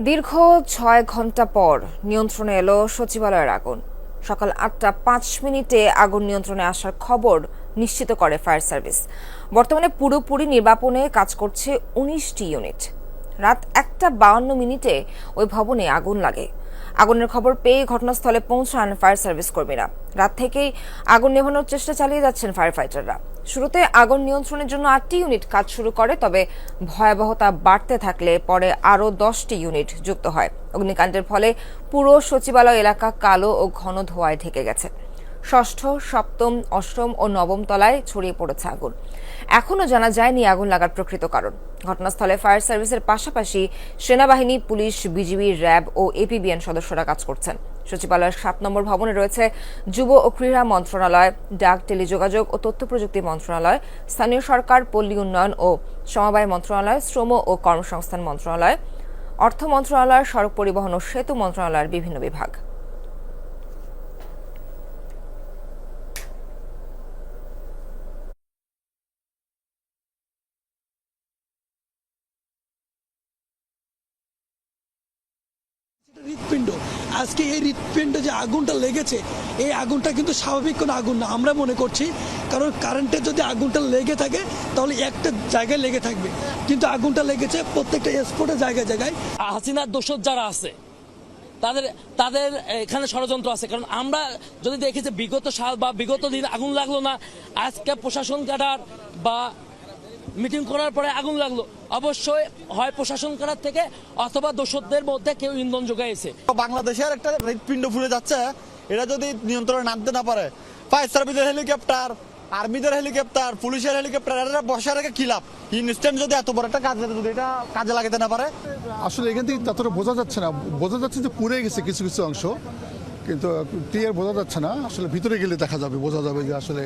দীর্ঘ ছয় ঘণ্টা পর নিয়ন্ত্রণে এলো সচিবালয়ের আগুন। সকাল আটটা পাঁচ মিনিটে আগুন নিয়ন্ত্রণে আসার খবর নিশ্চিত করে ফায়ার সার্ভিস। বর্তমানে পুরোপুরি নির্বাপনে কাজ করছে উনিশটি ইউনিট। রাত একটা বাউন্ন মিনিটে ওই ভবনে আগুন লাগে। আগুনের খবর পেয়ে ঘটনাস্থলে পৌঁছান ফায়ার সার্ভিস কর্মীরা। রাত থেকেই আগুন নেভানোর চেষ্টা চালিয়ে যাচ্ছেন ফায়ার ফাইটাররা শুরুতে আগুন নিয়ন্ত্রণের জন্য আটটি ইউনিট কাজ শুরু করে, তবে ভয়াবহতা বাড়তে থাকলে পরে আরও দশটি ইউনিট যুক্ত হয়। অগ্নিকাণ্ডের ফলে পুরো সচিবালয় এলাকা কালো ও ঘন ধোঁয়ায় ঢেকে গেছে। ষষ্ঠ, সপ্তম, অষ্টম ও নবম তলায় ছড়িয়ে পড়েছে আগুন। এখনও জানা যায়নি আগুন লাগার প্রকৃত কারণ। ঘটনাস্থলে ফায়ার সার্ভিসের পাশাপাশি সেনাবাহিনী, পুলিশ, বিজিবি, র্যাব ও এপিবিএন সদস্যরা কাজ করছেন। সচিবালয়ের সাত নম্বর ভবনে রয়েছে যুব ও ক্রীড়া মন্ত্রণালয়, ডাক, টেলিযোগাযোগ ও তথ্য প্রযুক্তি মন্ত্রণালয়, স্থানীয় সরকার, পল্লী উন্নয়ন ও সমবায় মন্ত্রণালয়, শ্রম ও কর্মসংস্থান মন্ত্রণালয়, অর্থ মন্ত্রণালয়, সড়ক পরিবহন ও সেতু মন্ত্রণালয়ের বিভিন্ন বিভাগ। হৃৎপিণ্ড। আজকে এই হৃৎপিণ্ডে যে আগুনটা লেগেছে, এই আগুনটা কিন্তু স্বাভাবিক কোনো আগুন না। আমরা মনে করছি কারণ কারেন্টের যদি আগুনটা লেগে থাকে, তাহলে একটা জায়গায় লেগে থাকবে। কিন্তু আগুনটা লেগেছে প্রত্যেকটা স্পটে জায়গায় জায়গায়। হাসিনার দোষর যারা আছে, তাদের তাদের এখানে ষড়যন্ত্র আছে। কারণ আমরা যদি দেখি যে বিগত সাল বা বিগত দিন আগুন লাগল না, আজকে প্রশাসন কাটার বা মিটিং করার পরে আগুন লাগল। অবশ্যই হয় প্রশাসন কাটার থেকে অথবা দোষরদের মধ্যে কেউ ইন্ধন যোগাইছে। বাংলাদেশের একটা হৃৎপিণ্ড ফুলে যাচ্ছে। এটা যদি নিয়ন্ত্রণে নামতে না পারে ফায়ার সার্ভিসের হেলিকপ্টার আর্মিদের হেলিকপ্টার পুলিশের হেলিকপ্টার এরা বসে রেখে খিলাপ ইনস্ট্যান্ট যদি এত বড় একটা কাজ যদি এটা কাজে লাগাতে না পারে। আসলে এখান থেকে ততটা বোঝা যাচ্ছে না। বোঝা যাচ্ছে যে পুড়ে গেছে কিছু কিছু অংশ। কিন্তু ক্লিয়ার বোঝা যাচ্ছে না। আসলে ভিতরে গেলে দেখা যাবে বোঝা যাবে যে আসলে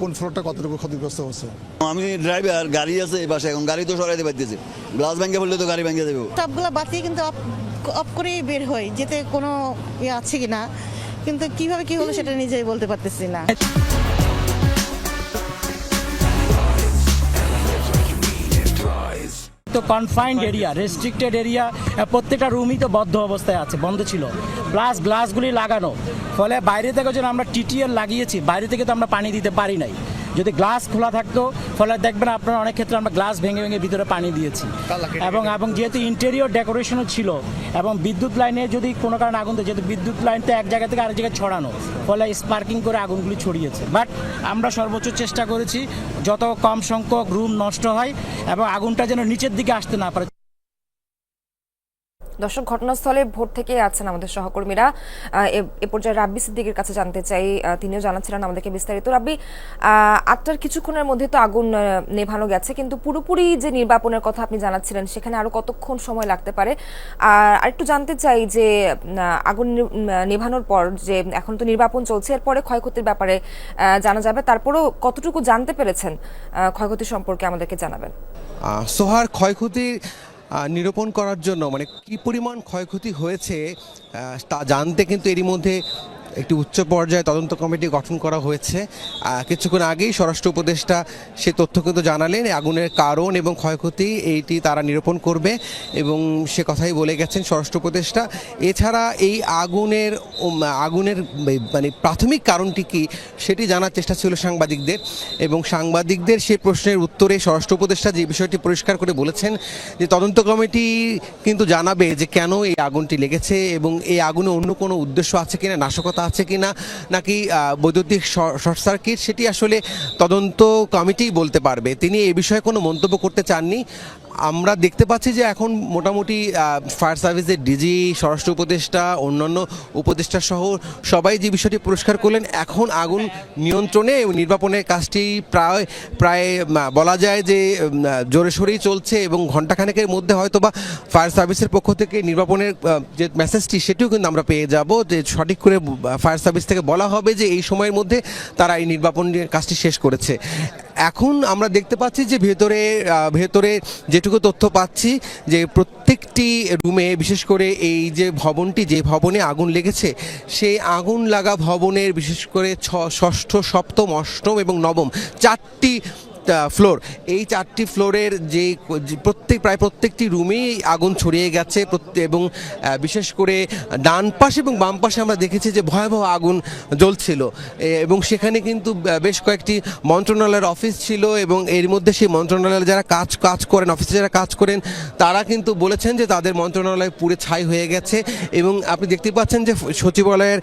কোন ফ্লোরটা কতটুকু ক্ষতিগ্রস্ত হচ্ছে। আমি ড্রাইভার গাড়ি আছে এই পাশে এখন গাড়ি তো সরাইতে পারতেছি। গ্লাস ভেঙে বললে তো গাড়ি ভেঙে দেবে। সবগুলো বাতি কিন্তু অফ অফ করেই বের হয় যেতে কোনো ইয়ে আছে কি না কিন্তু কীভাবে কি হলো সেটা নিজেই বলতে পারতেছি না। তো কনফাইন্ড এরিয়া রেস্ট্রিক্টেড এরিয়া প্রত্যেকটা রুমই তো বদ্ধ অবস্থায় আছে বন্ধ ছিল। প্লাস গ্লাসগুলি লাগানো। ফলে বাইরে থেকে যেন আমরা টিটিএল লাগিয়েছি বাইরে থেকে তো আমরা পানি দিতে পারি নাই। যদি গ্লাস খোলা থাকতো, ফলে দেখবেন আপনারা অনেক ক্ষেত্রে আমরা গ্লাস ভেঙে ভেঙে ভিতরে পানি দিয়েছি। এবং এবং যেহেতু ইন্টেরিয়র ডেকোরেশনও ছিল, এবং বিদ্যুৎ লাইনে যদি কোনো কারণে আগুন দেয় যেহেতু বিদ্যুৎ লাইন তো এক জায়গা থেকে আরেক জায়গায় ছড়ানো, ফলে স্পার্কিং করে আগুনগুলি ছড়িয়েছে। বাট আমরা সর্বোচ্চ চেষ্টা করেছি, যত কম সংখ্যক রুম নষ্ট হয়, এবং আগুনটা যেন নিচের দিকে আসতে না পারে দর্শক, ঘটনাস্থলে ভোর থেকে আছেন আমাদের সহকর্মীরা। এ- পর্যায়ে রাব্বি সিদ্দিকের কাছে জানতে চাই তিনিও জানাচ্ছিলেন আমাদেরকে বিস্তারিত। রাব্বি আটটার কিছুক্ষণের মধ্যে তো আগুন নেভানো গেছে, কিন্তু পুরোপুরি যে নির্বাপনের কথা আপনি জানাচ্ছিলেন, সেখানে আরও কতক্ষণ সময় লাগতে পারে? আর আরেকটু জানতে চাই যে আগুন নেভানোর পর যে এখন তো নির্বাপন চলছে এরপরে ক্ষয়ক্ষতির ব্যাপারে জানা যাবে। তারপরেও কতটুকু জানতে পেরেছেন ক্ষয়ক্ষতি সম্পর্কে আমাদেরকে জানাবেন। সোহার ক্ষয়ক্ষতি নিরূপণ করার জন্য মানে কি পরিমাণ ক্ষয়ক্ষতি হয়েছে তা জানতে কিন্তু এরই মধ্যে একটি উচ্চ পর্যায়ে তদন্ত কমিটি গঠন করা হয়েছে। কিছুক্ষণ আগেই স্বরাষ্ট্র উপদেষ্টা সে তথ্য কিন্তু জানালেন, আগুনের কারণ এবং ক্ষয়ক্ষতি এইটি তারা নিরূপণ করবে এবং সে কথাই বলে গেছেন স্বরাষ্ট্র উপদেষ্টা। এছাড়া এই আগুনের আগুনের মানে প্রাথমিক কারণটি কি সেটি জানার চেষ্টা ছিল সাংবাদিকদের এবং সাংবাদিকদের সেই প্রশ্নের উত্তরে স্বরাষ্ট্র উপদেষ্টা যে বিষয়টি পরিষ্কার করে বলেছেন যে তদন্ত কমিটি কিন্তু জানাবে যে কেন এই আগুনটি লেগেছে এবং এই আগুনে অন্য কোনো উদ্দেশ্য আছে কিনা, নাশকতা আছে কি না নাকি বৈদ্যুতিক শর্ট সার্কিট, সেটি আসলে তদন্ত কমিটি বলতে পারবে। তিনি এ বিষয়ে কোনো মন্তব্য করতে চাননি। আমরা দেখতে পাচ্ছি যে এখন মোটামুটি ফায়ার সার্ভিসের ডিজি, স্বরাষ্ট্র উপদেষ্টা, অন্যান্য উপদেষ্টা সহ সবাই যে বিষয়টি পুরস্কার করলেন, এখন আগুন নিয়ন্ত্রণে নির্বাপনের কাজটি প্রায় প্রায় বলা যায় যে জোরে সোরেই চলছে এবং ঘণ্টাখানেকের মধ্যে হয়তো বা ফায়ার সার্ভিসের পক্ষ থেকে নির্বাপনের যে মেসেজটি সেটিও কিন্তু আমরা পেয়ে যাব। যে সঠিক করে ফায়ার সার্ভিস থেকে বলা হবে যে এই সময়ের মধ্যে তারা এই নির্বাপনের কাজটি শেষ করেছে। এখন আমরা দেখতে পাচ্ছি যে ভেতরে ভেতরে যেটুকু তথ্য পাচ্ছি যে প্রত্যেকটি রুমে, বিশেষ করে এই যে ভবনটি, যে ভবনে আগুন লেগেছে সেই আগুন লাগা ভবনের বিশেষ করে ছ, ষষ্ঠ, সপ্তম, অষ্টম এবং নবম, চারটি ফ্লোর এই চারটি ফ্লোরের যে প্রত্যেক, প্রায় প্রত্যেকটি রুমেই আগুন ছড়িয়ে গেছে। এবং বিশেষ করে ডান পাশে এবং বাম পাশে আমরা দেখেছি যে ভয়াবহ আগুন জ্বলছিল। এবং সেখানে কিন্তু বেশ কয়েকটি মন্ত্রণালয়ের অফিস ছিল এবং এর মধ্যে সেই মন্ত্রণালয়ের যারা কাজ কাজ করেন অফিসে যারা কাজ করেন, তারা কিন্তু বলেছেন যে তাদের মন্ত্রণালয় পুড়ে ছাই হয়ে গেছে। এবং আপনি দেখতে পাচ্ছেন যে সচিবালয়ের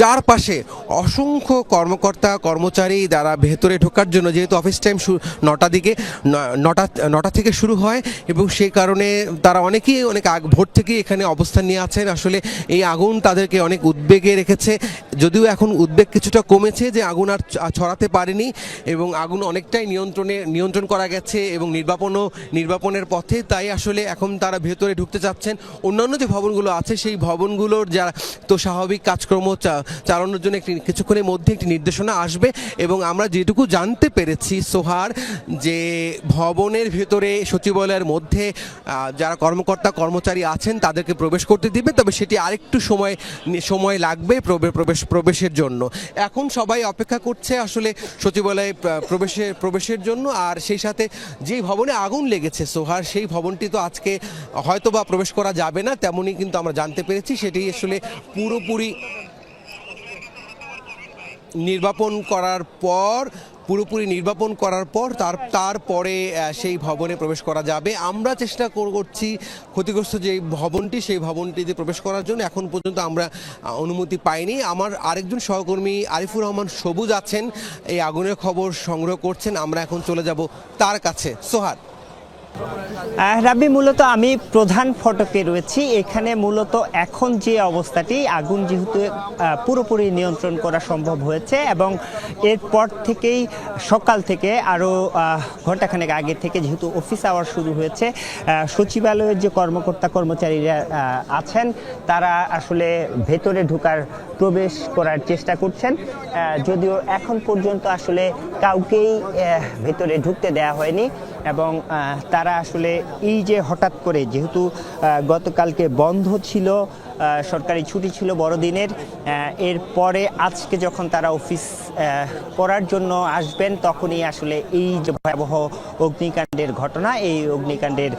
চারপাশে অসংখ্য কর্মকর্তা, কর্মচারী যারা ভেতরে ঢোকার জন্য যেহেতু অফিস টাইম নটা দিকে নটা নটা থেকে শুরু হয় এবং সেই কারণে তারা অনেকেই অনেক আগ, ভোর থেকেই এখানে অবস্থান নিয়ে আছেন। আসলে এই আগুন তাদেরকে অনেক উদ্বেগে রেখেছে। যদিও এখন উদ্বেগ কিছুটা কমেছে যে আগুন আর ছড়াতে পারেনি এবং আগুন অনেকটাই নিয়ন্ত্রণে, নিয়ন্ত্রণ করা গেছে এবং নির্বাপনও, নির্বাপনের পথে। তাই আসলে এখন তারা ভেতরে ঢুকতে চাচ্ছেন। অন্যান্য যে ভবনগুলো আছে, সেই ভবনগুলোর যা তো স্বাভাবিক কাজকর্ম চালানোর জন্য একটি, কিছুক্ষণের মধ্যে একটি নির্দেশনা আসবে এবং আমরা যেটুকু জানতে পেরেছি সোহার যে ভবনের ভেতরে সচিবালয়ের মধ্যে যারা কর্মকর্তা, কর্মচারী আছেন, তাদেরকে প্রবেশ করতে দিবে। তবে সেটি আরেকটু সময় সময় লাগবে প্রবেশ, প্রবেশের জন্য। এখন সবাই অপেক্ষা করছে আসলে সচিবালয়ে প্রবেশের প্রবেশের জন্য। আর সেই সাথে যে ভবনে আগুন লেগেছে, সোহার, সেই ভবনটি তো আজকে হয়তো বা প্রবেশ করা যাবে না, তেমনই কিন্তু আমরা জানতে পেরেছি। সেটি আসলে পুরোপুরি নির্বাপন করার পর পুরোপুরি নির্বাপন করার পর তার, তারপরে সেই ভবনে প্রবেশ করা যাবে। আমরা চেষ্টা করছি ক্ষতিগ্রস্ত যে ভবনটি, সেই ভবনটিতে প্রবেশ করার জন্য। এখন পর্যন্ত আমরা অনুমতি পাইনি। আমার আরেকজন সহকর্মী আরিফুর রহমান সবুজ আছেন। এই আগুনের খবর সংগ্রহ করছেন। আমরা এখন চলে যাব তার কাছে। সোহার রাব্বি, মূলত আমি প্রধান ফটকে রয়েছি। এখানে মূলত এখন যে অবস্থাটি, আগুন যেহেতু পুরোপুরি নিয়ন্ত্রণ করা সম্ভব হয়েছে এবং এরপর থেকেই সকাল থেকে আরও ঘন্টাখানেক আগে থেকে যেহেতু অফিস আওয়ার শুরু হয়েছে সচিবালয়ের যে কর্মকর্তা, কর্মচারীরা আছেন, তারা আসলে ভেতরে ঢোকার প্রবেশ করার চেষ্টা করছেন। যদিও এখন পর্যন্ত আসলে কাউকেই ভেতরে ঢুকতে দেওয়া হয়নি। এবং তারা আসলে এই যে হঠাৎ করে যেহেতু গতকালকে বন্ধ ছিল সরকারি ছুটি ছিল বড়দিনের এরপরে আজকে যখন তারা অফিস করার জন্য আসবেন, তখনই আসলে এই যে ভয়াবহ অগ্নিকাণ্ডের ঘটনা, এই অগ্নিকাণ্ডের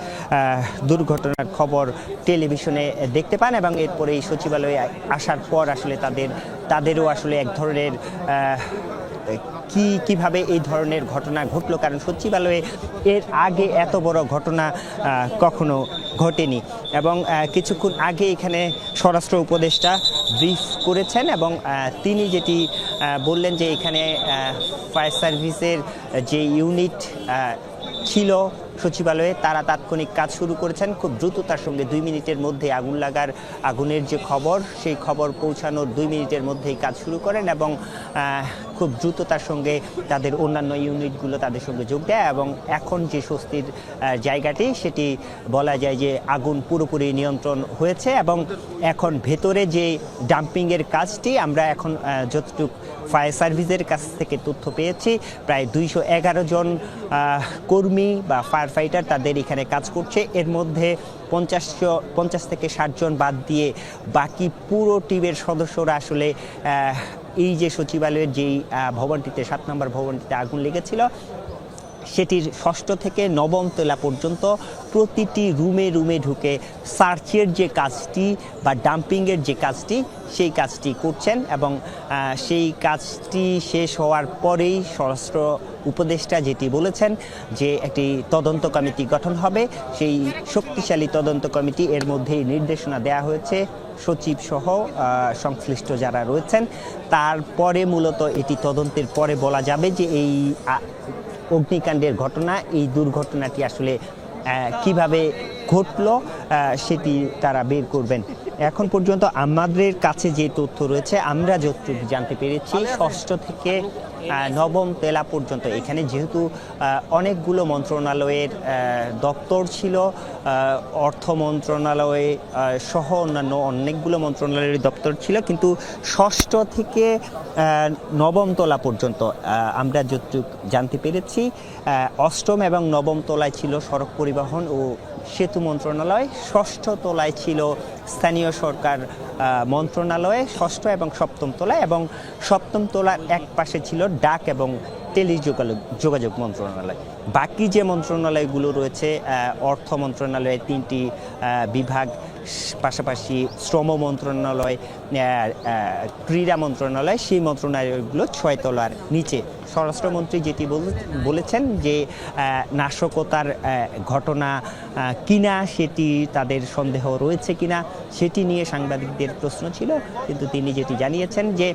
দুর্ঘটনার খবর টেলিভিশনে দেখতে পান এবং এরপরে এই সচিবালয়ে আসার পর আসলে তাদের, তাদেরও আসলে এক ধরনের কি, কীভাবে এই ধরনের ঘটনা ঘটলো? কারণ সচিবালয়ে এর আগে এত বড় ঘটনা কখনো ঘটেনি। এবং কিছুক্ষণ আগে এখানে স্বরাষ্ট্র উপদেষ্টা ব্রিফ করেছেন এবং তিনি যেটি বললেন যে এখানে ফায়ার সার্ভিসের যে ইউনিট ছিল সচিবালয়ে তারা তাৎক্ষণিক কাজ শুরু করেছেন। খুব দ্রুততার সঙ্গে দুই মিনিটের মধ্যে আগুন লাগার আগুনের যে খবর সেই খবর পৌঁছানোর দুই মিনিটের মধ্যেই কাজ শুরু করেন এবং খুব দ্রুততার সঙ্গে তাদের অন্যান্য ইউনিটগুলো তাদের সঙ্গে যোগ দেয় এবং এখন যে স্বস্তির জায়গাটি সেটি বলা যায় যে আগুন পুরোপুরি নিয়ন্ত্রণ হয়েছে এবং এখন ভেতরে যে ডাম্পিংয়ের কাজটি আমরা এখন যতটুকু ফায়ার সার্ভিসের কাছ থেকে তথ্য পেয়েছি প্রায় দুইশো এগারো জন আহ, কর্মী বা ফায়ার ফাইটার তাদের এখানে কাজ করছে। এর মধ্যে পঞ্চাশ পঞ্চাশ থেকে ষাট জন বাদ দিয়ে বাকি পুরো টিমের সদস্যরা আসলে এই যে সচিবালয়ের যেই ভবনটিতে, সাত নম্বর ভবনটিতে আগুন লেগেছিল, সেটির ষষ্ঠ থেকে নবম তলা পর্যন্ত প্রতিটি রুমে রুমে ঢুকে সার্চের যে কাজটি বা ডাম্পিংয়ের যে কাজটি, সেই কাজটি করছেন এবং সেই কাজটি শেষ হওয়ার পরেই স্বরাষ্ট্র উপদেষ্টা যেটি বলেছেন যে একটি তদন্ত কমিটি গঠন হবে, সেই শক্তিশালী তদন্ত কমিটি এর মধ্যেই নির্দেশনা দেওয়া হয়েছে। সচিব সহ সংশ্লিষ্ট যারা রয়েছেন, তারপরে মূলত এটি তদন্তের পরে বলা যাবে যে এই অগ্নিকাণ্ডের ঘটনা, এই দুর্ঘটনাটি আসলে কীভাবে ঘটলো সেটি তারা বের করবেন। এখন পর্যন্ত আমাদের কাছে যে তথ্য রয়েছে, আমরা যতটুকু জানতে পেরেছি, ষষ্ঠ থেকে নবম তেলা পর্যন্ত। এখানে যেহেতু অনেকগুলো মন্ত্রণালয়ের দপ্তর ছিল অর্থ মন্ত্রণালয়ে সহ অন্যান্য অনেকগুলো মন্ত্রণালয়ের দপ্তর ছিল, কিন্তু ষষ্ঠ থেকে নবম তলা পর্যন্ত আমরা যতটুকু জানতে পেরেছি অষ্টম এবং নবম তলায় ছিল সড়ক পরিবহন ও সেতু মন্ত্রণালয়, ষষ্ঠ তলায় ছিল স্থানীয় সরকার মন্ত্রণালয়ে, ষষ্ঠ এবং সপ্তম তলায় এবং সপ্তম তলার এক পাশে ছিল ডাক এবং টেলিযোগাযোগ যোগাযোগ মন্ত্রণালয়। বাকি যে মন্ত্রণালয়গুলো রয়েছে অর্থ মন্ত্রণালয়ের তিনটি বিভাগ, পাশাপাশি শ্রম মন্ত্রণালয় ক্রীড়া মন্ত্রণালয়, সেই মন্ত্রণালয়গুলো ছয় তলার নিচে। স্বরাষ্ট্রমন্ত্রী যেটি বল- বলেছেন যে নাশকতার ঘটনা কিনা সেটি তাদের সন্দেহ রয়েছে কিনা, সেটি নিয়ে সাংবাদিকদের প্রশ্ন ছিল। কিন্তু তিনি যেটি জানিয়েছেন যে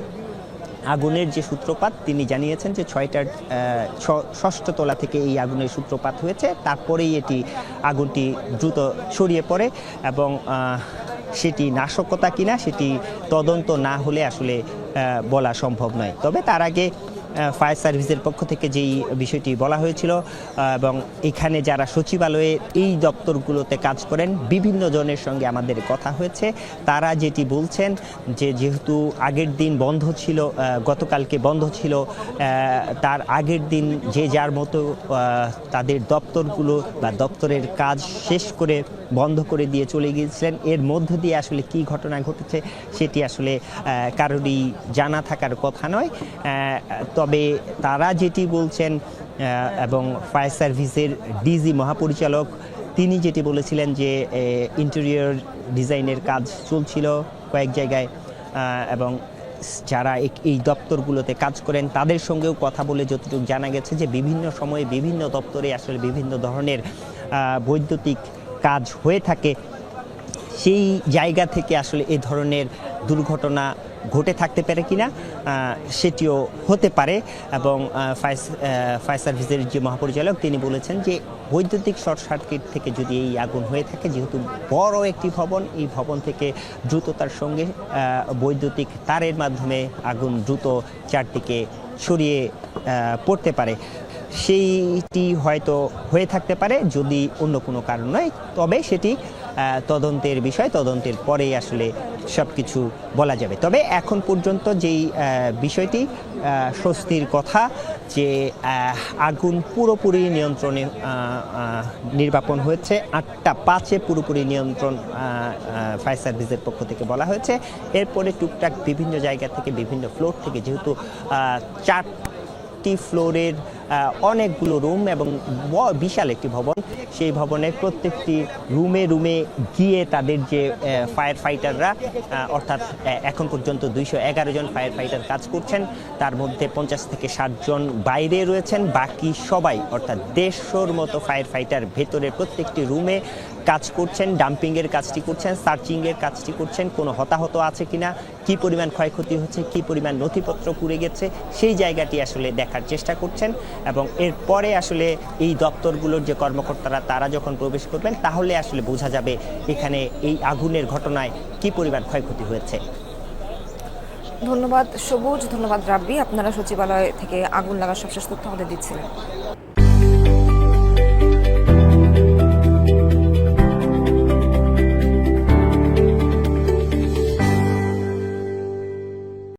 আগুনের যে সূত্রপাত, তিনি জানিয়েছেন যে ছয়টার ষষ্ঠ তলা থেকে এই আগুনের সূত্রপাত হয়েছে। তারপরেই এটি, আগুনটি দ্রুত ছড়িয়ে পড়ে এবং সেটি নাশকতা কিনা, সেটি তদন্ত না হলে আসলে বলা সম্ভব নয়। তবে তার আগে ফায়ার সার্ভিসের পক্ষ থেকে যেই বিষয়টি বলা হয়েছিল এবং এখানে যারা সচিবালয়ে এই দপ্তরগুলোতে কাজ করেন, বিভিন্ন জনের সঙ্গে আমাদের কথা হয়েছে। তারা যেটি বলছেন যে যেহেতু আগের দিন বন্ধ ছিল গতকালকে বন্ধ ছিল তার আগের দিন যে যার মতো তাদের দপ্তরগুলো বা দপ্তরের কাজ শেষ করে বন্ধ করে দিয়ে চলে গিয়েছিলেন। এর মধ্য দিয়ে আসলে কি ঘটনা ঘটেছে, সেটি আসলে কারোরই জানা থাকার কথা নয়। তবে তারা যেটি বলছেন এবং ফায়ার সার্ভিসের ডিজি মহাপরিচালক, তিনি যেটি বলেছিলেন যে ইন্টেরিয়র ডিজাইনের কাজ চলছিল কয়েক জায়গায় এবং যারা এই দপ্তরগুলোতে কাজ করেন, তাদের সঙ্গেও কথা বলে যতটুকু জানা গেছে যে, বিভিন্ন সময়ে বিভিন্ন দপ্তরে আসলে বিভিন্ন ধরনের বৈদ্যুতিক কাজ হয়ে থাকে। সেই জায়গা থেকে আসলে এ ধরনের দুর্ঘটনা ঘটে থাকতে পারে কিনা সেটিও হতে পারে এবং ফায়ার সার্ভিসের যে মহাপরিচালক, তিনি বলেছেন যে বৈদ্যুতিক শর্ট সার্কিট থেকে যদি এই আগুন হয়ে থাকে, যেহেতু বড় একটি ভবন, এই ভবন থেকে দ্রুততার সঙ্গে বৈদ্যুতিক তারের মাধ্যমে আগুন দ্রুত চারদিকে ছড়িয়ে পড়তে পারে। সেইটি হয়তো হয়ে থাকতে পারে যদি অন্য কোনো কারণ নয় তবে সেটি তদন্তের বিষয়, তদন্তের পরেই আসলে সব কিছু বলা যাবে। তবে এখন পর্যন্ত যেই বিষয়টি স্বস্তির কথা যে আগুন পুরোপুরি নিয়ন্ত্রণে নির্বাপন হয়েছে, আটটা পাঁচে পুরোপুরি নিয়ন্ত্রণ ফায়ার সার্ভিসের পক্ষ থেকে বলা হয়েছে। এরপরে টুকটাক বিভিন্ন জায়গা থেকে, বিভিন্ন ফ্লোর থেকে যেহেতু চার একটি ফ্লোরের অনেকগুলো রুম এবং বিশাল একটি ভবন। সেই ভবনের প্রত্যেকটি রুমে রুমে গিয়ে তাদের যে ফায়ার ফাইটাররা অর্থাৎ এখন পর্যন্ত দুইশো এগারো জন ফায়ার ফাইটার কাজ করছেন। তার মধ্যে পঞ্চাশ থেকে ষাট জন বাইরে রয়েছেন। বাকি সবাই, অর্থাৎ দেড়শোর মতো ফায়ার ফাইটার ভেতরে প্রত্যেকটি রুমে কাজ করছেন ডাম্পিংয়ের কাজটি করছেন সার্চিংয়ের কাজটি করছেন, কোনো হতাহত আছে কিনা, কি পরিমাণ ক্ষয়ক্ষতি হচ্ছে, কি পরিমাণ নথিপত্র পুড়ে গেছে, সেই জায়গাটি আসলে দেখার চেষ্টা করছেন এবং এরপরে আসলে এই দপ্তরগুলোর যে কর্মকর্তারা, তারা যখন প্রবেশ করবেন, তাহলে আসলে বোঝা যাবে এখানে এই আগুনের ঘটনায় কি পরিমাণ ক্ষয়ক্ষতি হয়েছে। ধন্যবাদ সবুজ, ধন্যবাদ রাব্বি। আপনারা সচিবালয় থেকে আগুন লাগার সবশেষ তথ্য আমাদের দিচ্ছিলেন।